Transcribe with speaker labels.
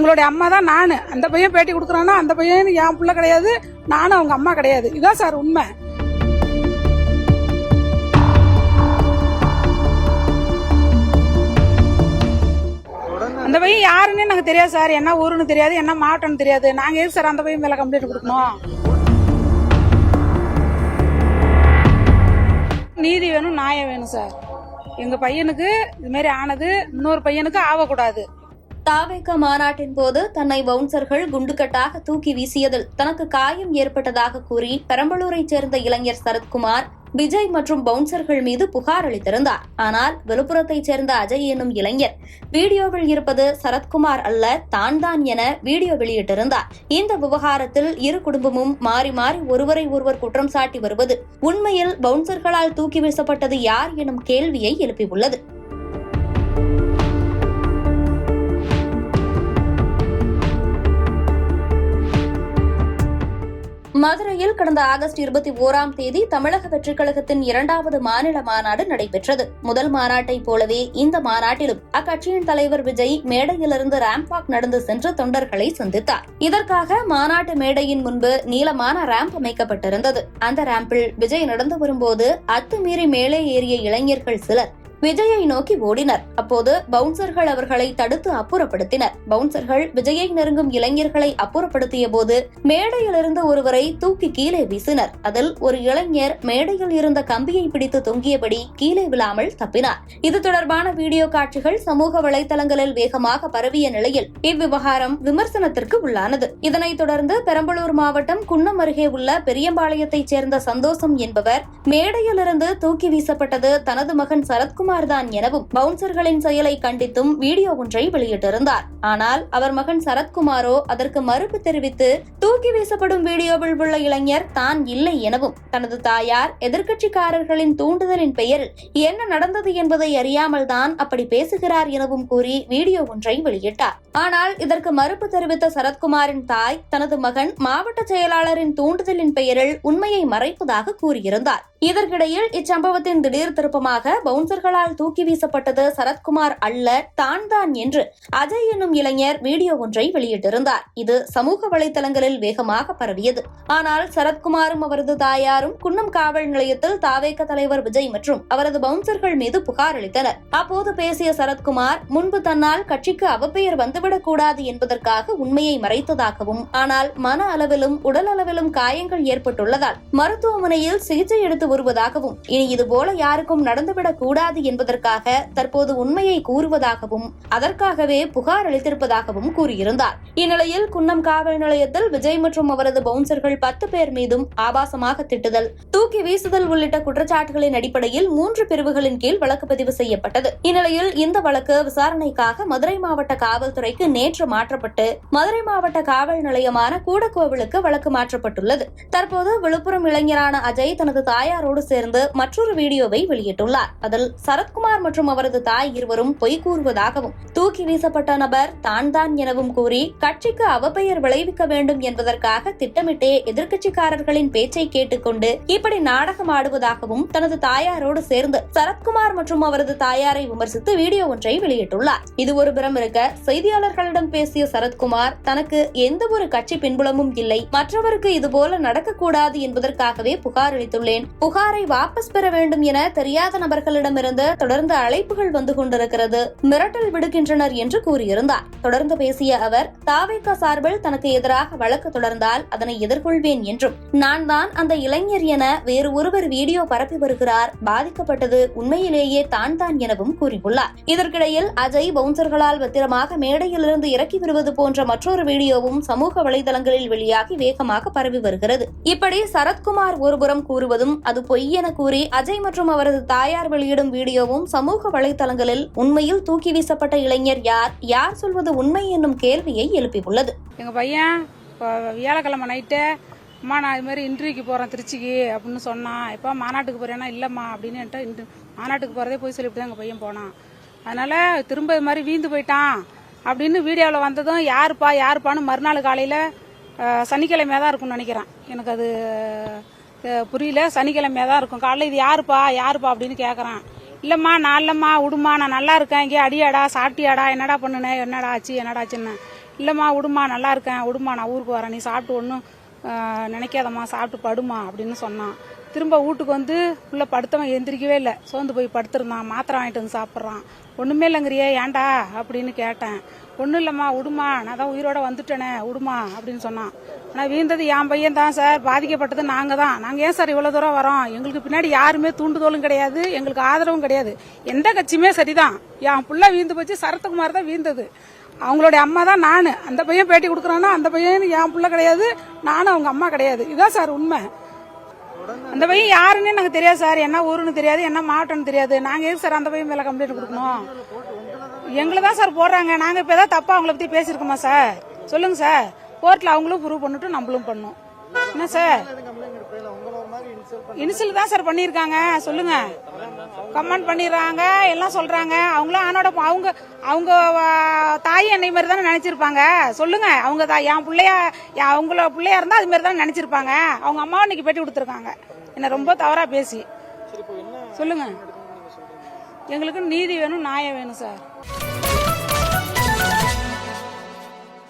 Speaker 1: அவங்களுடைய அம்மா தான் நான். அந்த பையன் பேட்டி கொடுக்குறான்னா அந்த பையன் என் பிள்ளை கிடையாது. நானும் அவங்க அம்மா கிடையாது. இதுதான் சார் உண்மை. அந்த பையன் யாருன்னு எனக்கு தெரியாது சார். என்ன ஊருன்னு தெரியாது என்ன மாவட்டம்னு தெரியாது. நாங்க எதுக்கு சார் அந்த பையன் மேல கம்ப்ளைண்ட் கொடுக்கணும்? நீதி வேணும் நியாயம் வேணும் சார். எங்க பையனுக்கு இது மாதிரி ஆனது இன்னொரு பையனுக்கு ஆகக்கூடாது.
Speaker 2: தாவேக மாநாட்டின் போது தன்னை பவுன்சர்கள் குண்டுக்கட்டாக தூக்கி வீசியதில் தனக்கு காயம் ஏற்பட்டதாக கூறி பெரம்பலூரைச் சேர்ந்த இளைஞர் சரத்குமார் விஜய் மற்றும் பவுன்சர்கள் மீது புகார் அளித்திருந்தார். ஆனால் விழுப்புரத்தைச் சேர்ந்த அஜய் என்னும் இளைஞர் வீடியோவில் இருப்பது சரத்குமார் அல்ல தான் தான் என வீடியோ வெளியிட்டிருந்தார். இந்த விவகாரத்தில் இரு குடும்பமும் மாறி மாறி ஒருவரை ஒருவர் குற்றம் சாட்டி வருவது உண்மையில் பவுன்சர்களால் தூக்கி வீசப்பட்டது யார் எனும் கேள்வியை எழுப்பியுள்ளது. மதுரையில் கடந்த ஆகஸ்ட் இருபத்தி ஓராம் தேதி தமிழக வெற்றிக் கழகத்தின் இரண்டாவது மாநில மாநாடு நடைபெற்றது. முதல் மாநாட்டைப் போலவே இந்த மாநாட்டிலும் அக்கட்சியின் தலைவர் விஜய் மேடையிலிருந்து ரேம்பாக் நடந்து சென்று தொண்டர்களை சந்தித்தார். இதற்காக மாநாட்டு மேடையின் முன்பு நீளமான ரேம்ப் அமைக்கப்பட்டிருந்தது. அந்த ரேம்பில் விஜய் நடந்து வரும்போது அத்துமீறி மேலே ஏறிய இளைஞர்கள் சிலர் விஜயை நோக்கி ஓடினர். அப்போது பவுன்சர்கள் அவர்களை தடுத்து அப்புறப்படுத்தினர். பவுன்சர்கள் விஜயை நெருங்கும் இளைஞர்களை அப்புறப்படுத்திய போது மேடையிலிருந்து ஒருவரை தூக்கி கீழே வீசினர். அதில் ஒரு இளைஞர் மேடையில் இருந்த கம்பியை பிடித்து தொங்கியபடி கீழே விழாமல் தப்பினார். இது தொடர்பான வீடியோ காட்சிகள் சமூக வலைதளங்களில் வேகமாக பரவிய நிலையில் இவ்விவகாரம் விமர்சனத்திற்கு உள்ளானது. இதனைத் தொடர்ந்து பெரம்பலூர் மாவட்டம் குன்னம் அருகே உள்ள பெரியம்பாளையத்தைச் சேர்ந்த சந்தோஷம் என்பவர் மேடையிலிருந்து தூக்கி வீசப்பட்டது தனது மகன் சரத்குமார் தான் எனவும் பவுன்சர்களின் செயலை கண்டித்தும் வீடியோ ஒன்றை வெளியிட்டிருந்தார். ஆனால் அவர் மகன் சரத்குமாரோ அதற்கு மறுப்பு தெரிவித்து தூக்கி வீசப்படும் வீடியோவில் உள்ள இளைஞர் தான் இல்லை எனவும் தனது தாயார் எதிர்க்கட்சிக்காரர்களின் தூண்டுதலின் பெயரில் என்ன நடந்தது என்பதை அறியாமல் தான் அப்படி பேசுகிறார் எனவும் கூறி வீடியோ ஒன்றை வெளியிட்டார். ஆனால் இதற்கு மறுப்பு தெரிவித்த சரத்குமாரின் தாய் தனது மகன் மாவட்ட செயலாளரின் தூண்டுதலின் பெயரில் உண்மையை மறைப்பதாக கூறியிருந்தார். இதற்கிடையில் இச்சம்பவத்தின் திடீர் திருப்பமாக பவுன்சர்களால் தூக்கி வீசப்பட்டது சரத்குமார் அல்ல தான் தான் என்று அஜய் என்னும் இளைஞர் வீடியோ ஒன்றை வெளியிட்டிருந்தார். இது சமூக வலைதளங்களில் வேகமாக பரவியது. ஆனால் சரத்குமாரும் அவரது தாயாரும் குன்னம் காவல் நிலையத்தில் தாவேக தலைவர் விஜய் மற்றும் அவரது பவுன்சர்கள் மீது புகார் அளித்தனர். அப்போது பேசிய சரத்குமார் முன்பு தன்னால் கட்சிக்கு அவப்பெயர் வந்துவிடக் கூடாது என்பதற்காக உண்மையை மறைத்ததாகவும் ஆனால் மன அளவிலும் உடல் அளவிலும் காயங்கள் ஏற்பட்டுள்ளதால் மருத்துவமனையில் சிகிச்சை எடுத்து வருவதாகவும் இனி இதுபோல யாருக்கும் நடந்துவிடக் கூடாது என்பதற்காக தற்போது உண்மையை கூறுவதாகவும் அதற்காகவே புகார் அளித்திருப்பதாகவும் கூறியிருந்தார். இந்நிலையில் குன்னம் காவல் நிலையத்தில் விஜய் மற்றும் அவரது பவுன்சர்கள் பத்து பேர் மீதும் ஆபாசமாக திட்டுதல் தூக்கி வீசுதல் உள்ளிட்ட குற்றச்சாட்டுகளின் அடிப்படையில் மூன்று பிரிவுகளின் கீழ் வழக்கு பதிவு செய்யப்பட்டது. இந்நிலையில் இந்த வழக்கு விசாரணைக்காக மதுரை மாவட்ட காவல்துறைக்கு நேற்று மாற்றப்பட்டு மதுரை மாவட்ட காவல் நிலையமான கூடக்கோவிலுக்கு வழக்கு மாற்றப்பட்டுள்ளது. தற்போது விழுப்புரம் இளைஞரான அஜய் தனது தாயாரோடு சேர்ந்து மற்றொரு வீடியோவை வெளியிட்டுள்ளார். அதில் சர சரத்குமார் மற்றும் அவரது தாய் இருவரும் பொய் கூறுவதாகவும் தூக்கி வீசப்பட்ட நபர் தான் தான் எனவும் கூறி கட்சிக்கு அவப்பெயர் விளைவிக்க வேண்டும் என்பதற்காக திட்டமிட்டே எதிர்க்கட்சிக்காரர்களின் பேச்சை கேட்டுக்கொண்டு இப்படி நாடகம் ஆடுவதாகவும் தனது தாயாரோடு சேர்ந்து சரத்குமார் மற்றும் அவரது தாயாரை விமர்சித்து வீடியோ ஒன்றை வெளியிட்டுள்ளார். இது ஒரு புறம் இருக்க செய்தியாளர்களிடம் பேசிய சரத்குமார் தனக்கு எந்த ஒரு கட்சி பின்புலமும் இல்லை மற்றவருக்கு இதுபோல நடக்கக்கூடாது என்பதற்காகவே புகார் அளித்துள்ளேன். புகாரை வாபஸ் பெற வேண்டும் என தெரியாத நபர்களிடமிருந்து தொடர்ந்து அழைப்புகள் வந்து கொண்டிருக்கிறது. மிரட்டல் விடுக்கின்றனர் என்று கூறியிருந்தார். தொடர்ந்து பேசிய அவர் தாவேக சார்பில் தனக்கு எதிராக வழக்கு தொடர்ந்தால் அதனை எதிர்கொள்வேன் என்றும் நான் தான் அந்த இளைஞர் என வேறு ஒருவர் வீடியோ பரப்பி வருகிறார் பாதிக்கப்பட்டது உண்மையிலேயே தான் தான் எனவும் கூறியுள்ளார். இதற்கிடையில் அஜய் பவுன்சர்களால் பத்திரமாக மேடையிலிருந்து இறக்கி விடுவது போன்ற மற்றொரு வீடியோவும் சமூக வலைதளங்களில் வெளியாகி வேகமாக பரவி வருகிறது. இப்படி சரத்குமார் ஒருபுறம் கூறுவதும் அது பொய் என கூறி அஜய் மற்றும் அவரது தாயார் வெளியிடும் வீடியோ வீடியோவும் சமூக வலைதளங்களில் உண்மையில் தூக்கி வீசப்பட்ட இளைஞர் யார்? யார் சொல்வது உண்மை என்னும் கேள்வியை எழுப்பியுள்ளது.
Speaker 1: எங்கள் பையன் வியாழக்கிழமை நைட்டு அம்மா நான் இது மாதிரி இன்டர்வியூக்கு போகிறேன் திருச்சிக்கு அப்படின்னு சொன்னான். எப்போ மாநாட்டுக்கு போகிறேன்னா இல்லைம்மா அப்படின்னு என்கிட்ட மாநாட்டுக்கு போகிறதே போய் சொல்லிவிட்டு தான் எங்கள் பையன் போனான். அதனால் திரும்ப இது மாதிரி வீந்து போயிட்டான் அப்படின்னு வீடியோவில் வந்ததும் யாருப்பா யாருப்பான்னு மறுநாள் காலையில் சனிக்கிழமையாக தான் இருக்கும்னு நினைக்கிறேன். எனக்கு அது புரியல. சனிக்கிழமையாக தான் இருக்கும். காலையில் இது யாருப்பா யாருப்பா அப்படின்னு கேட்குறான் இல்லைம்மா நான் இல்லைம்மா விடுமா நான் நல்லா இருக்கேன். இங்கே அடியாடா சாப்பிட்டியாடா என்னடா பண்ணுனே? என்னடா ஆச்சு என்னடா ஆச்சுன்னு இல்லைம்மா விடுமா நல்லா இருக்கேன். விடுமா நான் ஊருக்கு வரேன். நீ சாப்பிட்டு ஒன்றும் நினைக்காதம்மா சாப்பிட்டு படுமா அப்படின்னு சொன்னான். திரும்ப வீட்டுக்கு வந்து உள்ள படுத்தவன் எந்திரிக்கவே இல்லை. சோர்ந்து போய் படுத்திருந்தான். மாத்திரை வாங்கிட்டு வந்து சாப்பிட்றான். ஒன்றுமே இல்லைங்கிறியே ஏன்டா? அப்படின்னு கேட்டேன். ஒன்றும் இல்லைம்மா விடுமா நான் தான் உயிரோட வந்துட்டேனே விடுமா அப்படின்னு சொன்னான். ஆனால் வீழ்ந்தது என் பையன் தான் சார் பாதிக்கப்பட்டது நாங்கள் தான். நாங்கள் ஏன் சார் இவ்வளோ தூரம் வரோம்? எங்களுக்கு பின்னாடி யாருமே தூண்டுதலும் கிடையாது எங்களுக்கு ஆதரவும் கிடையாது. எந்த கட்சியுமே சரிதான். என் புள்ள வீழ்ந்து போச்சு சரத்குமார் தான் வீழ்ந்தது அவங்களுடைய அம்மா தான் நான். அந்த பையன் பேட்டி கொடுக்குறான்னா அந்த பையன் என் பிள்ளை கிடையாது. நானும் அவங்க அம்மா கிடையாது. இதுதான் சார் உண்மை. அந்த பையன் யாருன்னு எனக்கு தெரியாது சார் என்ன ஊருன்னு தெரியாது என்ன மாவட்டம்னு தெரியாது. நாங்கள் எதுக்கு சார் அந்த பையன் மேலே கம்ப்ளைண்ட் கொடுக்கணும்? எங்களை தான் சார் போடுறாங்க. நாங்கள் இப்போ ஏதாவது தப்பாக அவங்கள பற்றி பேசியிருக்கோமா சார்? சொல்லுங்க சார். கோர்ட்டில் அவங்களும் ப்ரூவ் பண்ணிட்டு நம்மளும் பண்ணோம். என்ன சார்? இனிஷியல் தான் சார் பண்ணியிருக்காங்க. சொல்லுங்க. கமெண்ட் பண்ணிடுறாங்க எல்லாம் சொல்றாங்க. அவங்களும் ஆனோட அவங்க அவங்க தாய் என்னை மாதிரி தானே நினைச்சிருப்பாங்க. சொல்லுங்க. அவங்க தான் என் பிள்ளையா அவங்கள பிள்ளையா இருந்தா அது மாதிரி தானே நினைச்சிருப்பாங்க. அவங்க அம்மாவை இன்னைக்கு பேட்டி கொடுத்துருக்காங்க. என்ன ரொம்ப தவறா பேசி. சொல்லுங்க. எங்களுக்கு நீதி வேணும் நியாயம் வேணும் சார்.